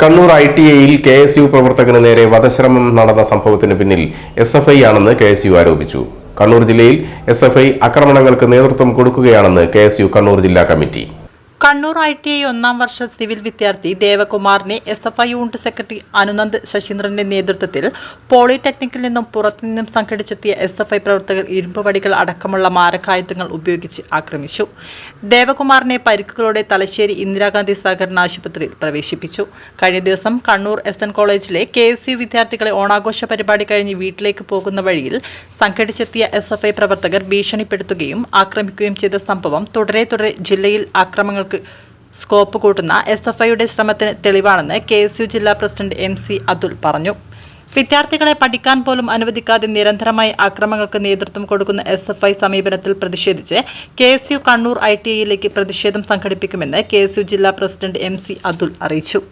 Kannur I T ഐയിൽ K S U പ്രവർത്തകന് നേരെ വധശ്രമം നടന്ന സംഭവത്തിന് പിന്നിൽ എസ് എഫ് ഐ ആണെന്ന് കെ എസ് യു ആരോപിച്ചു. കണ്ണൂർ ജില്ലയിൽ എസ് എഫ് ഐ ആക്രമണങ്ങൾക്ക് നേതൃത്വം കൊടുക്കുകയാണെന്ന് കെ എസ് യു കണ്ണൂർ ജില്ലാ committee. Kannur I T I ഒന്നാം വർഷ സിവിൽ വിദ്യാർത്ഥി ദേവകുമാറിനെ S F I unit secretary Anunand ശശീന്ദ്രന്റെ നേതൃത്വത്തിൽ പോളിടെക്നിക്കിൽ നിന്നും പുറത്തുനിന്നും സംഘടിച്ചെത്തിയ എസ് എഫ് ഐ പ്രവർത്തകർ ഇരുമ്പുവടികൾ അടക്കമുള്ള മാരകായുധങ്ങൾ ഉപയോഗിച്ച് ആക്രമിച്ചു. ദേവകുമാറിനെ പരിക്കുകളോടെ തലശ്ശേരി ഇന്ദിരാഗാന്ധി സഹകരണ ആശുപത്രിയിൽ പ്രവേശിപ്പിച്ചു. കഴിഞ്ഞ ദിവസം കണ്ണൂർ എസ് എൻ കോളേജിലെ കെ എസ് യു വിദ്യാർത്ഥികളെ ഓണാഘോഷ പരിപാടി കഴിഞ്ഞ് വീട്ടിലേക്ക് പോകുന്ന വഴിയിൽ സംഘടിച്ചെത്തിയ എസ് എഫ് ഐ പ്രവർത്തകർ ഭീഷണിപ്പെടുത്തുകയും ആക്രമിക്കുകയും ചെയ്ത സംഭവം തുടരെ തുടരെ ജില്ലയിൽ ആക്രമണങ്ങൾക്ക് സ്കോപ്പ് കൂട്ടുന്ന എസ് എഫ് ഐയുടെ ശ്രമത്തിന് തെളിവാണെന്ന് കെ എസ് യു ജില്ലാ പ്രസിഡന്റ് എം സി അതുൽ പറഞ്ഞു. വിദ്യാർത്ഥികളെ പഠിക്കാൻ പോലും അനുവദിക്കാതെ നിരന്തരമായി അക്രമങ്ങൾക്ക് നേതൃത്വം കൊടുക്കുന്ന എസ് എഫ് ഐ സമീപനത്തിൽ പ്രതിഷേധിച്ച് K S U Kannur I T ഐയിലേക്ക് പ്രതിഷേധം സംഘടിപ്പിക്കുമെന്ന് കെ എസ് യു ജില്ലാ പ്രസിഡന്റ് എം സി അതുൽ അറിയിച്ചു.